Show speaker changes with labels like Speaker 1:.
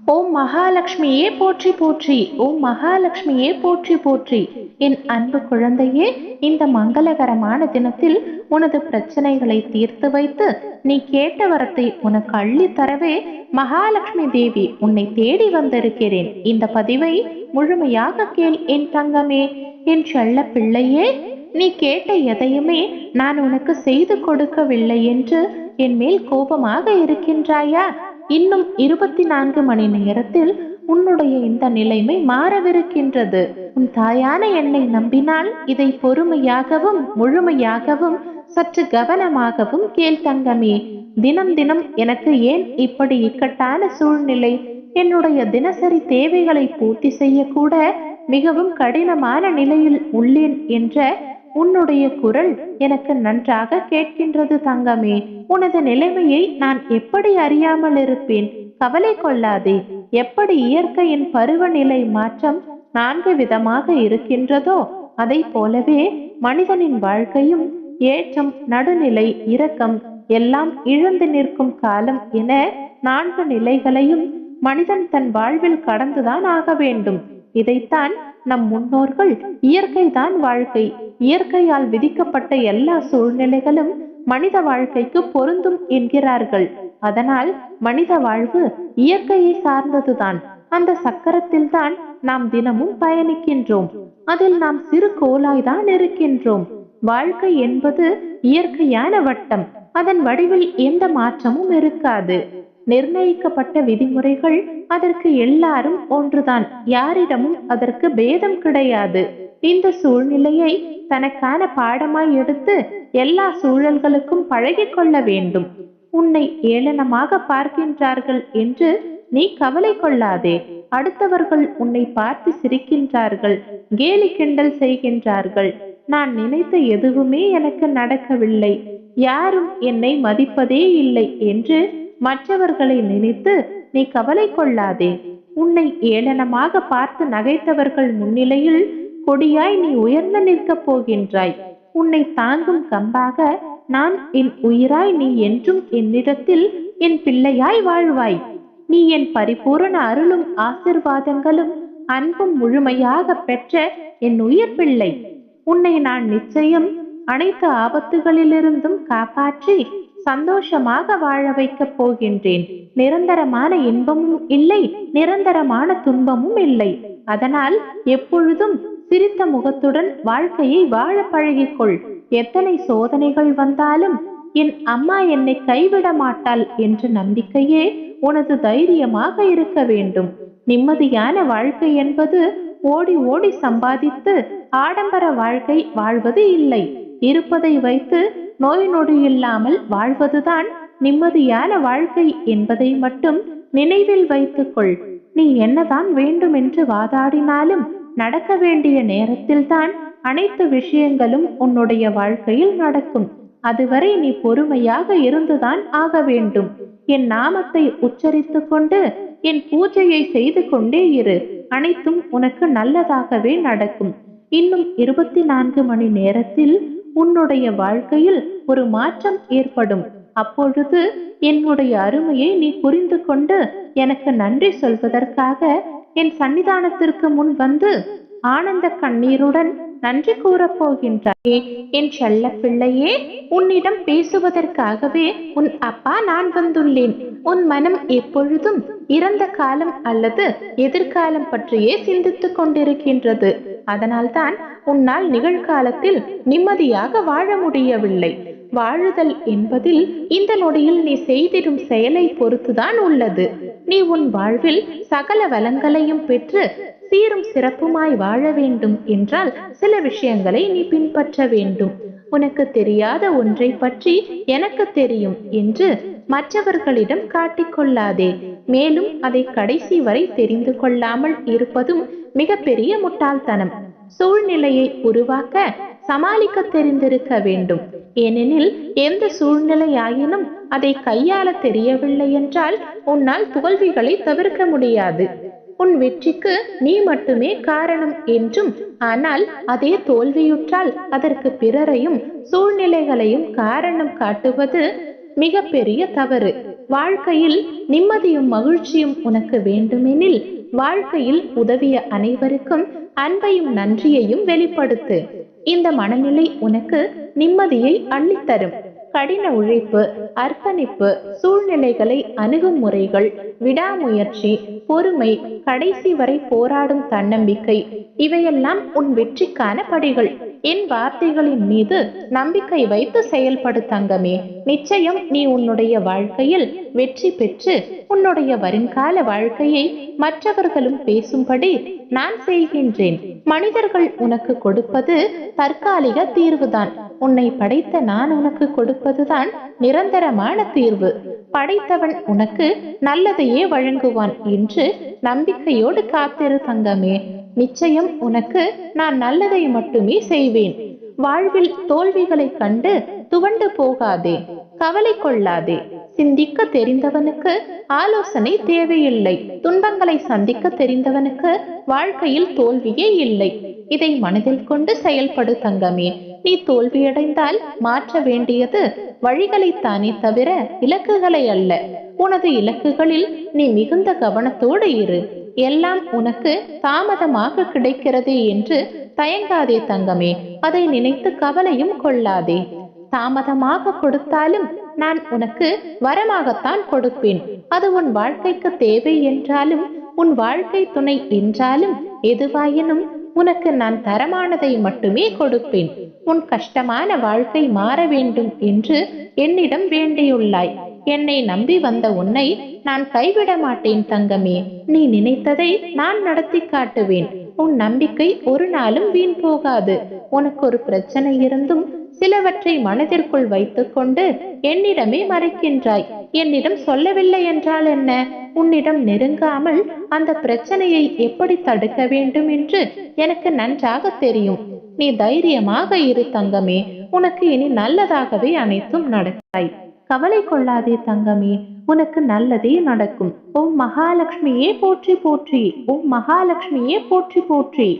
Speaker 1: ஓம் மகாலட்சுமியே போற்றி போற்றி ஓம் மகாலட்சுமியே போற்றி போற்றி. என் அன்பு குழந்தையே இந்த மங்களகரமான தினத்தில் உனது பிரச்சனைகளை தீர்த்து வைத்து நீ கேட்ட வரத்தை உனக்கு அள்ளி தரவே மகாலட்சுமி தேவி உன்னை தேடி வந்திருக்கிறேன். இந்த பதிவை முழுமையாக கேள் என் தங்கமே. என் செல்ல பிள்ளையே நீ கேட்ட எதையுமே நான் உனக்கு செய்து கொடுக்கவில்லை என்று என் மேல் கோபமாக இருக்கின்றாயா? இன்னும் இருபத்தி நான்கு மணி நேரத்தில் உன்னுடைய இந்த நிலைமை மாறவிருக்கின்றது. உன் தாயான என்னை நம்பினால் இதை பொறுமையாகவும் முழுமையாகவும் சற்று கவனமாகவும் கேள் தங்கமே. தினம் தினம் எனக்கு ஏன் இப்படி இக்கட்டான சூழ்நிலை? என்னுடைய தினசரி தேவைகளை பூர்த்தி செய்யக்கூட மிகவும் கடினமான நிலையில் உள்ளேன் என்ற உன்னுடைய குரல் எனக்கு நன்றாக கேட்கின்றது தங்கமே. உனது நிலைமையை நான் எப்படி அறியாமல் இருப்பேன்? கவலை கொள்ளாதே. எப்படி இயற்கையின் பருவநிலை மாற்றம் நான்கு விதமாக இருக்கின்றதோ அதை போலவே மனிதனின் வாழ்க்கையும் ஏற்றம் நடுநிலை இரக்கம் எல்லாம் இழந்து நிற்கும் காலம் என நான்கு நிலைகளையும் மனிதன் தன் வாழ்வில் கடந்துதான் ஆக வேண்டும். இதைத்தான் நம் முன்னோர்கள் இயற்கைதான் வாழ்க்கை. இயற்கையால் விதிக்கப்பட்ட எல்லா சூழ்நிலைகளும் மனித வாழ்க்கைக்கு பொருந்தும் என்கிறார்கள். அதனால் மனித வாழ்வு இயற்கையை சார்ந்ததுதான். அந்த சக்கரத்தில் தான் நாம் தினமும் பயணிக்கின்றோம். அதில் நாம் சிறு கோலாய்தான் இருக்கின்றோம். வாழ்க்கை என்பது இயற்கையான வட்டம். அதன் வடிவில் எந்த மாற்றமும் இருக்காது. நிர்ணயிக்கப்பட்ட விதிமுறைகள் அதற்கு எல்லாரும் ஒன்றுதான். யாரிடமும் அதற்கு பேதம் கிடையாது. இந்த சூழ்நிலையை தனக்கான பாடமாய் எடுத்து எல்லா சூழல்களுக்கும் பழகிக் கொள்ள வேண்டும். உன்னை ஏளனமாக பார்க்கின்றார்கள் என்று நீ கவலை கொள்ளாதே. அடுத்தவர்கள் உன்னை பார்த்து சிரிக்கின்றார்கள் கேலி கிண்டல் செய்கின்றார்கள். நான் நினைத்த எதுவுமே எனக்கு நடக்கவில்லை. யாரும் என்னை மதிப்பதே இல்லை என்று மற்றவர்களை நினைத்து நீ கவலை கொள்ளாதே. உன்னை ஏளனமாக பார்த்து நகைத்தவர்கள் முன்னிலையில் கொடியாய் நீ உயர்ந்து நிற்கப் போகின்றாய். உன்னை தாங்கும் கம்பாக நான் என் உயிராய் நீ என்றும் என்னிடத்தில் என் பிள்ளையாய் வாழ்வாய். நீ என் பரிபூரண அருளும் ஆசிர்வாதங்களும் அன்பும் முழுமையாக பெற்ற என் உயிர் பிள்ளை. உன்னை நான் நிச்சயம் அனைத்து ஆபத்துகளிலிருந்தும் காப்பாற்றி சந்தோஷமாக வாழ வைக்கப் போகின்றேன். நிரந்தரமான இன்பமும் இல்லை நிரந்தரமான துன்பமும் இல்லை. அதனால் எப்பொழுதும் சிரித்த முகத்துடன் வாழ்க்கையை வாழ பழகிக்கொள். எத்தனை சோதனைகள் வந்தாலும் என் அம்மா என்னை கைவிட மாட்டாள் என்ற நம்பிக்கையே உனது தைரியமாக இருக்க வேண்டும். நிம்மதியான வாழ்க்கை என்பது ஓடி ஓடி சம்பாதித்து ஆடம்பர வாழ்க்கை வாழ்வது இல்லை. இருப்பதை வைத்து நோய் நொடி இல்லாமல் வாழ்வதுதான் நிம்மதியான வாழ்க்கை என்பதை மட்டும் நினைவில் வைத்துக்கொள். நீ என்னதான் வேண்டும் என்று வாதாடினாலும் நடக்க வேண்டிய நேரத்தில்தான் அனைத்து விஷயங்களும் உன்னுடைய வாழ்க்கையில் நடக்கும். அதுவரை நீ பொறுமையாக இருந்துதான் ஆக வேண்டும். என் நாமத்தை உச்சரித்து கொண்டு என் பூஜையை செய்து கொண்டே இரு. அனைத்தும் உனக்கு நல்லதாகவே நடக்கும். இன்னும் இருபத்தி நான்கு மணி நேரத்தில் உன்னுடைய வாழ்க்கையில் ஒரு மாற்றம் ஏற்படும். அப்பொழுது என்னுடைய அருமையை நீ புரிந்து கொண்டு எனக்கு நன்றி சொல்வதற்காக என் சன்னிதானத்திற்கு முன் வந்து ஆனந்த கண்ணீருடன் நன்றி கூறப்போகின்றாயே. என் செல்ல பிள்ளையே உன்னிடம் பேசுவதற்காகவே உன் அப்பா நான் வந்துள்ளேன். உன் மனம் எப்பொழுதும் இறந்த காலம் அல்லது எதிர்காலம் பற்றியே சிந்தித்துக் கொண்டிருக்கின்றது. அதனால்தான் உன்னால் நிகழ்காலத்தில் நிம்மதியாக வாழ முடியவில்லை. வாழுதல் என்பதில் இந்த நொடியில் நீ செய்திடும் செயலை பொறுத்துதான் உள்ளது. நீ உன் வாழ்வில் சகல வளங்களையும் பெற்று சீரும் சிறப்புமாய் வாழ வேண்டும் என்றால் சில விஷயங்களை நீ பின்பற்ற வேண்டும். உனக்கு தெரியாத ஒன்றை பற்றி எனக்கு தெரியும் என்று மற்றவர்களிடம் காட்டிக்கொள்ளாதே மேலும் அதை கடைசி வரை தெரிந்து கொள்ளாமல் இருப்பதும் மிகப்பெரிய முட்டாள்தனம். சூழ்நிலையை உருவாக்க சமாளிக்க தெரிந்திருக்க வேண்டும். ஏனெனில் எந்த சூழ்நிலையாயினும் அதை கையாள தெரியவில்லை என்றால் உன்னால் தோல்விகளை தவிர்க்க முடியாது. உன் வெற்றிக்கு நீ மட்டுமே காரணம் என்றும் ஆனால் அதே தோல்வியுற்றால் அதற்கு பிறரையும் சூழ்நிலைகளையும் காரணம் காட்டுவது மிகப்பெரிய தவறு. வாழ்க்கையில் நிம்மதியும் மகிழ்ச்சியும் உனக்கு வேண்டுமெனில் வாழ்க்கையில் உதவிய அனைவருக்கும் அன்பையும் நன்றியையும் வெளிப்படுத்து. இந்த மனநிலை உனக்கு நிம்மதியை அள்ளித்தரும். கடின உழைப்பு அர்ப்பணிப்பு சூழ்நிலைகளை அணுகும் முறைகள் விடாமுயற்சி பொறுமை கடைசி வரை போராடும் தன்னம்பிக்கை இவையெல்லாம் உன் வெற்றிக்கான படிகள். என் வார்த்தைகளின் மீது நம்பிக்கை வைத்து செயல்படு தங்கமே. நிச்சயம் நீ உன்னுடைய வாழ்க்கையில் வெற்றி பெற்று உன்னுடைய வருங்கால வாழ்க்கையை மற்றவர்களும் பேசும்படி நான் செய்கின்றேன். மனிதர்கள் உனக்கு கொடுப்பது தற்காலிக தீர்வுதான். உன்னை படைத்த நான் உனக்கு கொடுப்பதுதான் நிரந்தரமான தீர்வு. படைத்தவன் உனக்கு நல்லதையே வழங்குவான் என்று நம்பிக்கையோடு காத்திரு தங்கமே. நிச்சயம் உனக்கு நான் நல்லதை மட்டுமே செய்வேன். வாழ்வில் தோல்விகளை கண்டு துவண்டு போகாதே. கவலை கொள்ளாதே. சிந்திக்க தெரிந்தவனுக்கு ஆலோசனை தேவையில்லை. துன்பங்களை சந்திக்க தெரிந்தவனுக்கு வாழ்க்கையில் தோல்வியே இல்லை. இதை மனதில் கொண்டு செயல்படு தங்கமே. நீ தோல்வியடைந்தால் மாற்ற வேண்டியது வழிகளைத்தானே தவிர இலக்குகளை அல்ல. உனது இலக்குகளில் நீ மிகுந்த கவனத்தோடு இரு. எல்லாம் உனக்கு தாமதமாக கிடைக்கிறது என்று தயங்காதே தங்கமே. அதை நினைத்து கவலையும் கொள்ளாதே. தாமதமாக கொடுத்தாலும் நான் உனக்கு வரமாகத்தான் கொடுப்பேன். அது உன் வாழ்க்கைக்கு தேவை என்றாலும் உன் வாழ்க்கை துணை என்றாலும் எதுவாயினும் உனக்கு நான் தரமானதை மட்டுமே கொடுப்பேன். உன் கஷ்டமான வாழ்க்கை மாற வேண்டும் என்று என்னிடம் வேண்டியுள்ளாய். என்னை நம்பி வந்த உன்னை நான் கைவிட மாட்டேன் தங்கமே. நீ நினைத்ததை நான் நடத்தி காட்டுவேன். உன் நம்பிக்கை ஒரு நாளும் வீண் போகாது. உனக்கு ஒரு பிரச்சனை இருந்தும் சிலவற்றை மனதிற்குள் வைத்துக்கொண்டு என்னிடமே மறைக்கின்றாய். என்னிடம் சொல்லவில்லை என்றால் என்ன? உன்னிடம் நெருங்காமல் அந்த பிரச்சனையை எப்படி தடுக்க வேண்டும் என்று எனக்கு நன்றாக தெரியும். நீ தைரியமாக இரு தங்கமே. உனக்கு இனி நல்லதாகவே அனைத்தும் நடக்காய் கவலை கொள்ளாதே தங்கமே. உனக்கு நல்லதே நடக்கும். ஓம் மகாலட்சுமியே போற்றி போற்றி. ஓம் மகாலட்சுமியே போற்றி போற்றி.